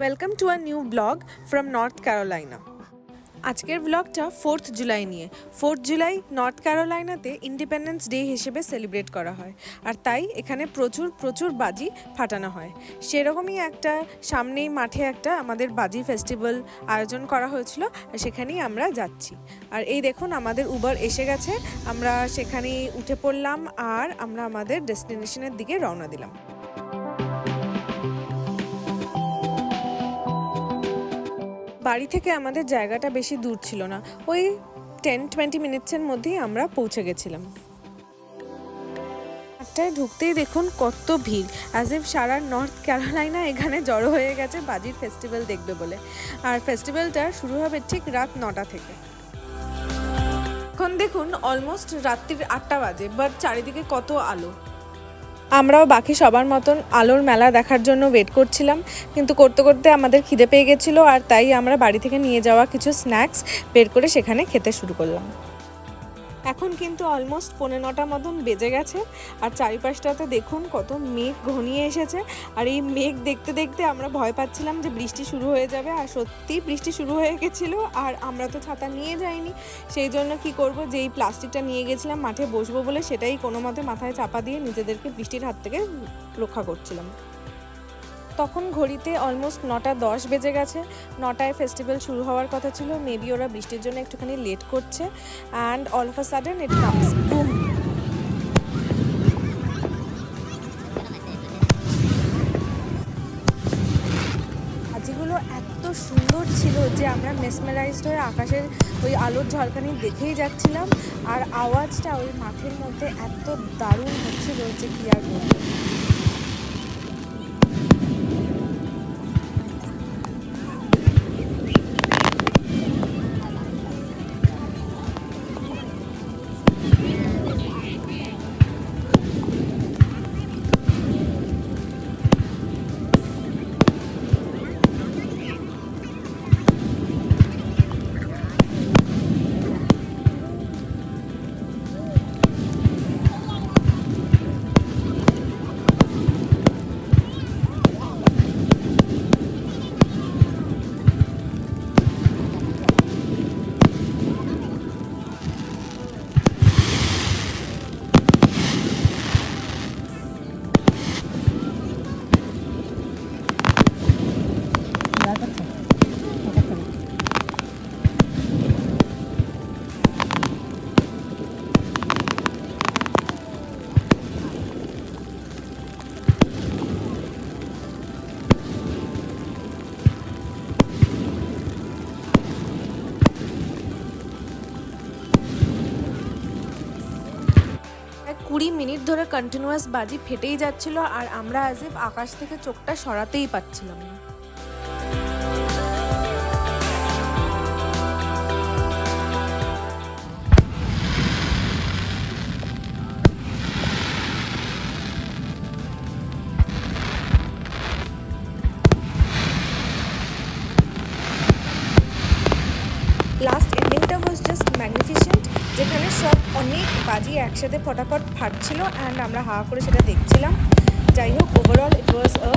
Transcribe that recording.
Welcome to a new blog from North Carolina আজকের ব্লগটা fourth July নিয়ে। Fourth July North ক্যারোলাইনাতে Independence Day হিসেবে সেলিব্রেট করা হয়। আর তাই এখানে প্রচুর প্রচুর বাজি ফাটানো হয়। সেরকমই একটা সামনেই মাঠে একটা আমাদের বাজি ফেস্টিভ্যাল আয়োজন করা হয়েছিল, সেখানেই আমরা যাচ্ছি। আর এই দেখুন, আমাদের উবার এসে গেছে। আমরা সেখানেই উঠে পড়লাম আর আমরা আমাদের ডেস্টিনেশনের দিকে রওনা দিলাম। বাড়ি থেকে আমাদের জায়গাটা বেশি দূর ছিল না। ওই টেন টোয়েন্টি মিনিটসের মধ্যেই আমরা পৌঁছে গেছিলাম। আটটায় ঢুকতেই দেখুন কত ভিড়। অ্যাজ ইফ সারা নর্থ ক্যারোলাইনা এখানে জড়ো হয়ে গেছে বাজির ফেস্টিভ্যাল দেখবে বলে। আর ফেস্টিভ্যালটা শুরু হবে ঠিক রাত নটা থেকে। এখন দেখুন অলমোস্ট রাত্রির আটটা বাজে বাট চারিদিকে কত আলো। আমরাও বাকি সবার মতন আলোর মেলা দেখার জন্য ওয়েট করছিলাম, কিন্তু করতে করতে আমাদের খিদে পেয়ে গেছিল আর তাই আমরা বাড়ি থেকে নিয়ে যাওয়া কিছু স্ন্যাক্স বের করে সেখানে খেতে শুরু করলাম। এখন কিন্তু অলমোস্ট পনেরো নটা মতন বেজে গেছে। আর চারিপাশটাতে দেখুন কত মেঘ ঘনিয়ে এসেছে। আর এই মেঘ দেখতে দেখতে আমরা ভয় পাচ্ছিলাম যে বৃষ্টি শুরু হয়ে যাবে। আর সত্যি বৃষ্টি শুরু হয়ে গেছিল আর আমরা তো ছাতা নিয়ে যাইনি। সেই জন্য কি করব? যেই প্লাস্টিকটা নিয়ে গেছিলাম মাঠে বসবো বলে সেটাই কোনো মতে মাথায় চাপা দিয়ে নিজেদেরকে বৃষ্টির হাত থেকে রক্ষা করছিলাম। তখন ঘড়িতে অলমোস্ট নটা দশ বেজে গেছে। নটায় ফেস্টিভ্যাল শুরু হওয়ার কথা ছিল। মেবি ওরা বৃষ্টির জন্য একটুখানি লেট করছে। And all of a sudden it comes boom সুন্দর ছিল যে আমরা মেসমেরাইজড হয়ে আকাশের ওই আলোর ঝলকানি দেখেই যাচ্ছিলাম। আর আওয়াজটা ওই মাঠের মধ্যে এত দারুণ হচ্ছিল যে কি আর বলব। কুড়ি মিনিট ধরে কন্টিনিউয়াস বাজি ফেটেই যাচ্ছিল আর আমরা অ্যাজ ইফ আকাশ থেকে চোখটা সরাতেই পারছিলাম না। যেখানে সব অনেক বাজি একসাথে ফটাফট ফাটছিল অ্যান্ড আমরা হা করে সেটা দেখছিলাম। যাই হোক ওভারঅল ইট ওয়াজ আ